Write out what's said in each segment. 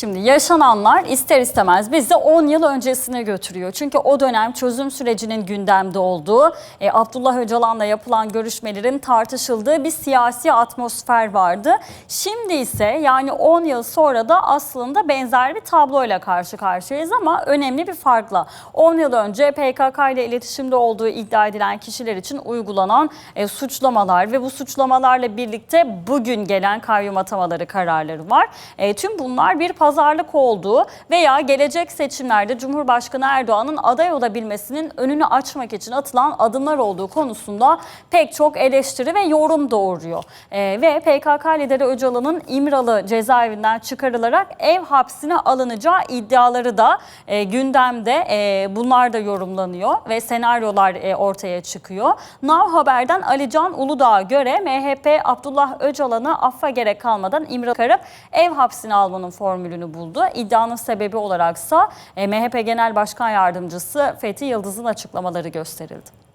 Şimdi yaşananlar ister istemez bizi 10 yıl öncesine götürüyor. Çünkü o dönem çözüm sürecinin gündemde olduğu, e, Abdullah Öcalan'la yapılan görüşmelerin tartışıldığı bir siyasi atmosfer vardı. Şimdi ise yani 10 yıl sonra da aslında benzer bir tabloyla karşı karşıyayız ama önemli bir farkla. 10 yıl önce PKK ile iletişimde olduğu iddia edilen kişiler için uygulanan e, suçlamalar ve bu suçlamalarla birlikte bugün gelen kayyum atamaları kararları var. E, tüm bunlar bir pazarlık olduğu veya gelecek seçimlerde Cumhurbaşkanı Erdoğan'ın aday olabilmesinin önünü açmak için atılan adımlar olduğu konusunda pek çok eleştiri ve yorum doğuruyor. E, ve PKK lideri Öcalan'ın İmralı cezaevinden çıkarılarak ev hapsine alınacağı iddiaları da e, gündemde. E, bunlar da yorumlanıyor ve senaryolar e, ortaya çıkıyor. Now Haber'den Alican Uludağ'a göre MHP Abdullah Öcalan'ı affa gerek kalmadan İmralı ev hapsine almanın formülünü buldu. İddianın sebebi olaraksa e, MHP Genel Başkan Yardımcısı Fethi Yıldız'ın açıklamaları gösterildi.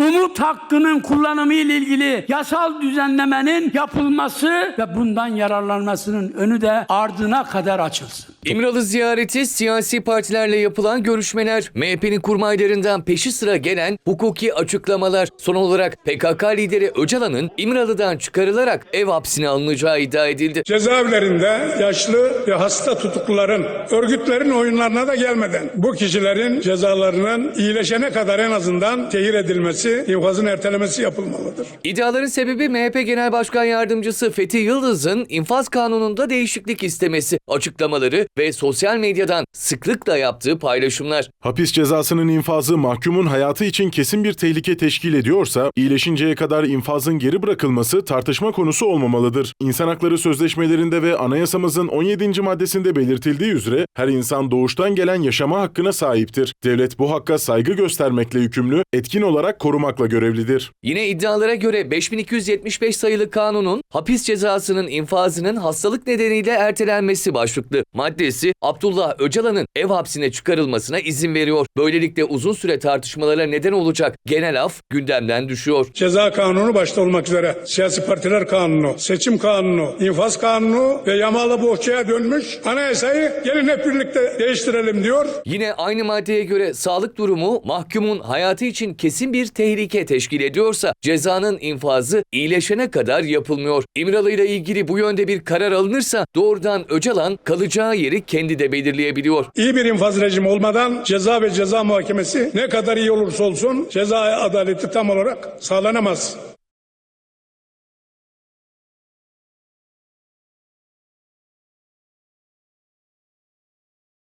umut hakkının kullanımı ile ilgili yasal düzenlemenin yapılması ve bundan yararlanmasının önü de ardına kadar açılsın. İmralı ziyareti siyasi partilerle yapılan görüşmeler, MHP'nin kurmaylarından peşi sıra gelen hukuki açıklamalar, son olarak PKK lideri Öcalan'ın İmralı'dan çıkarılarak ev hapsine alınacağı iddia edildi. Cezaevlerinde yaşlı ve hasta tutukluların, örgütlerin oyunlarına da gelmeden bu kişilerin cezalarının iyileşene kadar en azından tehir edilmesi, infazın ertelemesi yapılmalıdır. İddiaların sebebi MHP Genel Başkan Yardımcısı Fethi Yıldız'ın infaz kanununda değişiklik istemesi, açıklamaları ve sosyal medyadan sıklıkla yaptığı paylaşımlar. Hapis cezasının infazı mahkumun hayatı için kesin bir tehlike teşkil ediyorsa, iyileşinceye kadar infazın geri bırakılması tartışma konusu olmamalıdır. İnsan Hakları Sözleşmelerinde ve anayasamızın 17. maddesinde belirtildiği üzere her insan doğuştan gelen yaşama hakkına sahiptir. Devlet bu hakka saygı göstermekle yükümlü, etkin olarak korumakla görevlidir. Yine iddialara göre 5275 sayılı kanunun hapis cezasının infazının hastalık nedeniyle ertelenmesi başlıklı maddesi Abdullah Öcalan'ın ev hapsine çıkarılmasına izin veriyor. Böylelikle uzun süre tartışmalara neden olacak genel af gündemden düşüyor. Ceza kanunu başta olmak üzere siyasi partiler kanunu, seçim kanunu, infaz kanunu ve yamalı bohçaya dönmüş anayasayı gelin hep birlikte değiştirelim diyor. Yine aynı maddeye göre sağlık durumu mahkumun hayatı için kesin bir tehlike teşkil ediyorsa cezanın infazı iyileşene kadar yapılmıyor. İmralı ile ilgili bu yönde bir karar alınırsa doğrudan Öcalan kalacağı yeri kendi de belirleyebiliyor. İyi bir infaz rejimi olmadan ceza ve ceza muhakemesi ne kadar iyi olursa olsun ceza adaleti tam olarak sağlanamaz.